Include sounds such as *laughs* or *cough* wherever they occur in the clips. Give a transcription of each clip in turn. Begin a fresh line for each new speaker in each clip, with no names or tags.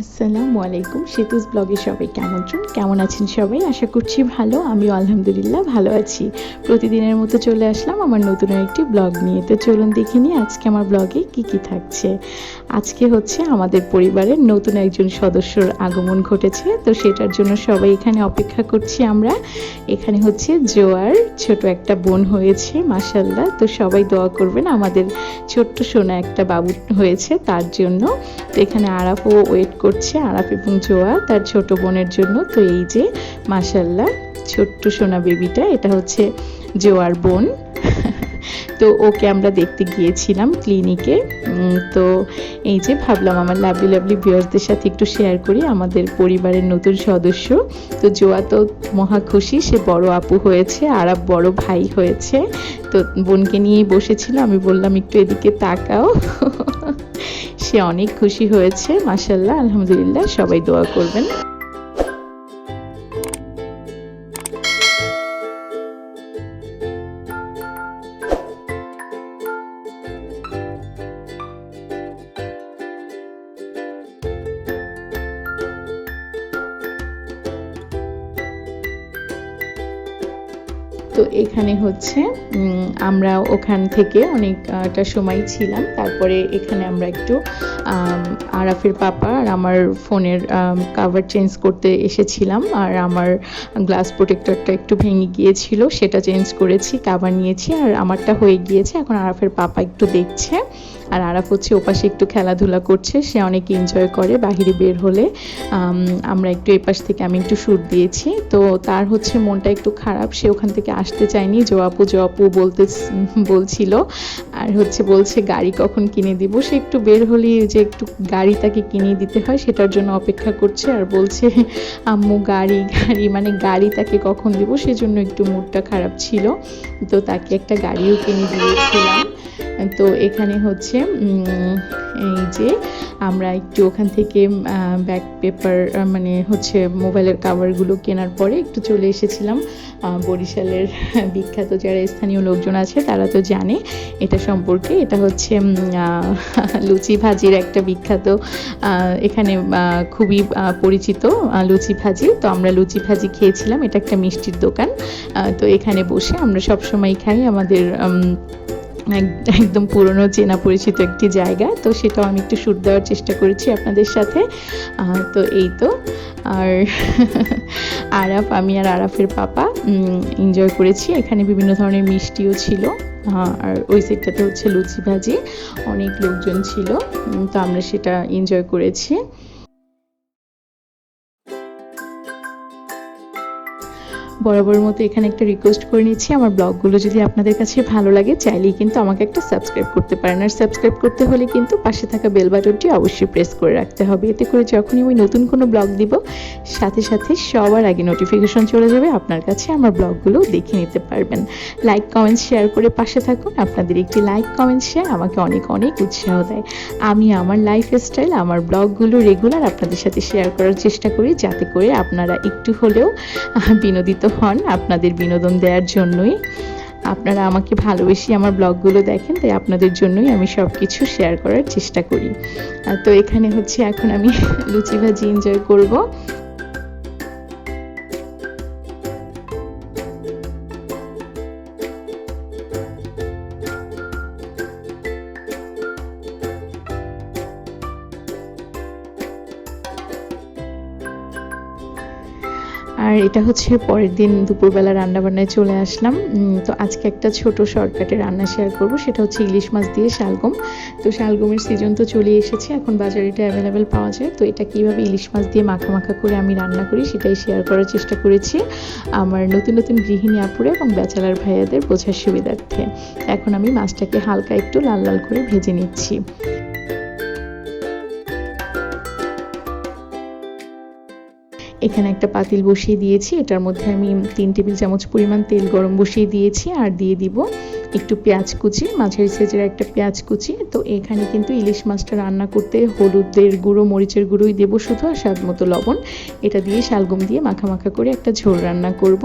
আসসালামু আলাইকুম। সেতুস ব্লগে সবাই কেমন আমন্ত্রণ কেমন আছেন সবাই? আশা করছি ভালো। আমিও আলহামদুলিল্লাহ ভালো আছি। প্রতিদিনের মতো চলে আসলাম আমার নতুন একটি ব্লগ নিয়ে। তো চলুন দেখে নিই আজকে আমার ব্লগে কি কি থাকছে। আজকে হচ্ছে আমাদের পরিবারের নতুন একজন সদস্যর আগমন ঘটেছে। তো সেটার জন্য সবাই এখানে অপেক্ষা করছি আমরা। এখানে হচ্ছে জোয়ার ছোট একটা বোন হয়েছে মাসাল্লাহ তো সবাই দোয়া করবেন, আমাদের ছোট্ট সোনা একটা বাবু হয়েছে তার জন্য। তো এখানে আরাফও ওয়েট করছে আরাফ এবং জোয়া তার ছোট বোনের জন্য। তো এই যে মাসাল্লাহ ছোট্ট সোনা বেবিটা, এটা হচ্ছে জোয়ার বোন। *laughs* তো ওকে আমরা দেখতে গিয়েছিলাম ক্লিনিকে। তো এই যে ভাবলাম আমার লাভলি লাভলি ভিউয়ার্সদের সাথে একটু শেয়ার করি, আমাদের পরিবারের নতুন সদস্য। তো জোয়া তো মহা খুশি, সে বড় আপু হয়েছে আরাব বড় ভাই হয়েছে। তো বোনকে নিয়েই বসেছিল, আমি বললাম, একটু এদিকে তাকাও। *laughs* সে অনেক খুশি হয়েছে মাসাল্লাহ আলহামদুলিল্লাহ সবাই দোয়া করবেন। তো এখানে হচ্ছে আমরা ওখান থেকে অনেকটা সময় ছিলাম। তারপরে এখানে আমরা একটু আরাফের পাপা আর আমার ফোনের কাভার চেঞ্জ করতে এসেছিলাম। আর আমার গ্লাস প্রোটেক্টরটা একটু ভেঙে গিয়েছিল, সেটা চেঞ্জ করেছি কাভার নিয়েছি। আর আমারটা হয়ে গিয়েছে, এখন আরাফের পাপা একটু দেখছে। আর আরাফ হচ্ছে ওপাশে একটু খেলাধুলা করছে, সে অনেক এনজয় করে বাহিরে বের হলে। আমরা একটু এপাশ থেকে আমি একটু শ্যুট দিয়েছি। তো তার হচ্ছে মনটা একটু খারাপ, সে ওখান থেকে আসতে চায়নি। জোয়াপু জোয়াপু বলতে বলছিল, আর হচ্ছে বলছে, গাড়ি কখন কিনে দিব? সে একটু বের হলেই যে একটু গাড়ি তাকে কিনে দিতে হয়, সেটার জন্য অপেক্ষা করছে আর বলছে, আম্মু, গাড়ি গাড়ি মানে গাড়ি তাকে কখন দিব? সেজন্য একটু মুডটা খারাপ ছিল। তো তাকে একটা গাড়িও কিনে দিয়েছিলাম। তো এখানে হচ্ছে এই যে আমরা একটু ওখান থেকে ব্যাক পেপার মানে হচ্ছে মোবাইলের কাভারগুলো কেনার পরে একটু চলে এসেছিলাম। বরিশালের বিখ্যাত যারা স্থানীয় লোকজন আছে তারা তো জানে এটা সম্পর্কে। এটা হচ্ছে লুচি ভাজির একটা বিখ্যাত এখানে খুবই পরিচিত লুচি ভাজি। তো আমরা লুচি ভাজি খেয়েছিলাম। এটা একটা মিষ্টির দোকান। তো এখানে বসে আমরা সবসময় খাই আমাদের একদম পুরনো, চেনা পরিচিত একটি জায়গা। তো সেটাও আমি একটু শ্যুট দেওয়ার চেষ্টা করেছি আপনাদের সাথে। তো এই তো। আর *laughs* আরাফ, আমি আর আরাফের পাপা এনজয় করেছি। এখানে বিভিন্ন ধরনের মিষ্টিও ছিল। আর ওই সেটটাতে হচ্ছে লুচি ভাজি। অনেক লোকজন ছিল। তো আমরা সেটা এনজয় করেছি। বরাবর মতো এখানে একটা রিকোয়েস্ট করে নিচ্ছি। আমার ব্লগগুলো যদি আপনাদের কাছে ভালো লাগে, চাইলেই কিন্তু আমাকে একটা সাবস্ক্রাইব করতে পারেন। আর সাবস্ক্রাইব করতে হলে কিন্তু পাশে থাকা বেল বাটনটি অবশ্যই প্রেস করে রাখতে হবে। এতে করে যখনই আমি নতুন কোনো ব্লগ দিব, সাথে সাথে সবার আগে নোটিফিকেশন চলে যাবে, আপনার কাছে আমার ব্লগগুলো দেখে নিতে পারবেন। লাইক কমেন্ট শেয়ার করে পাশে থাকুন। আপনাদের একটি লাইক কমেন্ট শেয়ার আমাকে অনেক অনেক উৎসাহ দেয়। আমি আমার লাইফ স্টাইল আমার ব্লগগুলো রেগুলার আপনাদের সাথে শেয়ার করার চেষ্টা করি, যাতে করে আপনারা একটু হলেও বিনোদিত হন আপনাদের বিনোদন দেওয়ার জন্যই। আপনারা আমাকে ভালোবেসে আমার ব্লগগুলো দেখেন, তাই আপনাদের জন্যই আমি সব কিছু শেয়ার করার চেষ্টা করি। তো এখানে হচ্ছে এখন আমি লুচি ভাজি এনজয় করব। আর এটা হচ্ছে পরের দিন দুপুরবেলা রান্না বান্নায় চলে আসলাম। তো আজকে একটা ছোট শর্টকাটে রান্না শেয়ার করব। সেটা হচ্ছে ইলিশ মাছ দিয়ে শালগম। তো শালগমের সিজন তো চলে এসেছে। এখন বাজারে এটা অ্যাভেলেবেল পাওয়া যায়। তো এটা কীভাবে ইলিশ মাছ দিয়ে মাখা মাখা করে আমি রান্না করি সেটাই শেয়ার করার চেষ্টা করেছি আমার নতুন নতুন গৃহিণী আপুরে এবং ব্যাচেলার ভাইয়াদের বোঝার সুবিধার্থে। এখন আমি মাছটাকে হালকা একটু লাল লাল করে ভেজে নিচ্ছি। এখানে একটা পাতিল বসিয়ে দিয়েছি। এটার মধ্যে আমি তিন টেবিল চামচ পরিমাণ তেল গরম বসিয়ে দিয়েছি আর দিয়ে দিব একটু পেঁয়াজ কুচি, মাঝারি সাইজের একটা পেঁয়াজ কুচি। তো এখানে কিন্তু ইলিশ মাছটা রান্না করতে হলুদের গুঁড়ো, মরিচের গুঁড়োই দেবো শুধু, আর স্বাদ মতো লবণ। এটা দিয়ে শালগম দিয়ে মাখা মাখা করে একটা ঝোল রান্না করব।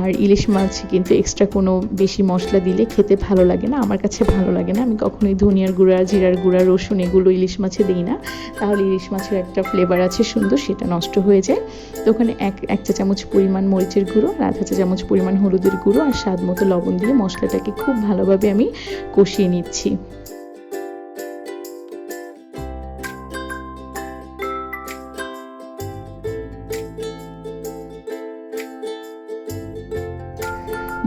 আর ইলিশ মাছ কিন্তু এক্সট্রা কোনো বেশি মশলা দিলে খেতে ভালো লাগে না, আমার কাছে ভালো লাগে না। আমি কখনোই ধনিয়ার গুঁড়া, জিরার গুঁড়া, রসুন এগুলো ইলিশ মাছে দিই না। তাহলে ইলিশ মাছের একটা ফ্লেভার আছে সুন্দর, সেটা নষ্ট হয়ে যায়। তো ওখানে এক এক চা চামচ পরিমাণ মরিচের গুঁড়ো, আর আধা চা চামচ পরিমাণ হলুদের গুঁড়ো, আর স্বাদ মতো লবণ দিয়ে মশলাটাকে খুব ভালোভাবে আমি কষিয়ে নিচ্ছি।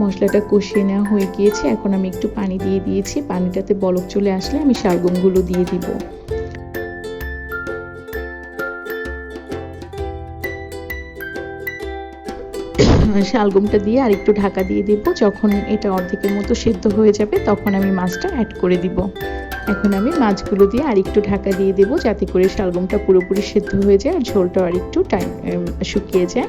মশলাটা কষিয়ে নেওয়া হয়ে গিয়েছে, এখন আমি একটু পানি দিয়ে দিয়েছি। পানিটাতে বলক চলে আসলে আমি শালগমগুলো দিয়ে দিব। শালগমটা দিয়ে আর একটু ঢাকা দিয়ে দিব। যখন এটা অর্ধেকের মতো সেদ্ধ হয়ে যাবে, তখন আমি মাছটা অ্যাড করে দিব। এখন আমি মাছগুলো দিয়ে আর একটু ঢাকা দিয়ে দেবো, যাতে করে শালগমটা পুরোপুরি সেদ্ধ হয়ে যায় আর ঝোলটা আর একটু টাইম শুকিয়ে যায়।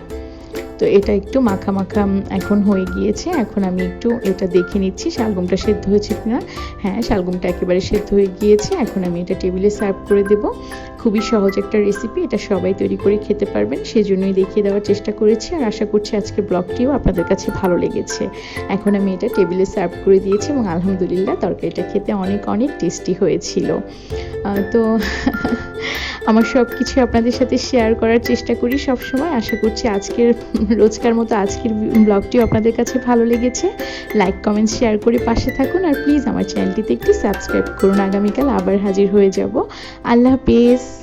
তো এটা একটু মাখা মাখা এখন হয়ে গিয়েছে। এখন আমি একটু এটা দেখে নিচ্ছি শালগমটা সেদ্ধ হয়েছে কিনা। হ্যাঁ শালগমটা একেবারে সেদ্ধ হয়ে গিয়েছে। এখন আমি এটা টেবিলে সার্ভ করে দেব। খুবই সহজ একটা রেসিপি এটা সবাই তৈরি করে খেতে পারবেন। সেজন্যই দেখিয়ে দেওয়ার চেষ্টা করেছি আর আশা করছি আজকের ব্লগটিও আপনাদের কাছে ভালো লেগেছে। এখন আমি এটা টেবিলে সার্ভ করে দিয়েছি এবং আলহামদুলিল্লাহ তরকারিটা খেতে অনেক অনেক টেস্টি হয়েছিল। তো *laughs* আমার সব কিছু আপনাদের সাথে শেয়ার করার চেষ্টা করি সব সময় আশা করছি আজকের রোজকার মতো আজকের ব্লগটিও আপনাদের কাছে ভালো লেগেছে লাইক কমেন্ট শেয়ার করে পাশে থাকুন আর প্লিজ আমার চ্যানেলটিতে একটু সাবস্ক্রাইব করুন। আগামীকাল আবার হাজির হয়ে যাব। আল্লাহ হাফেজ।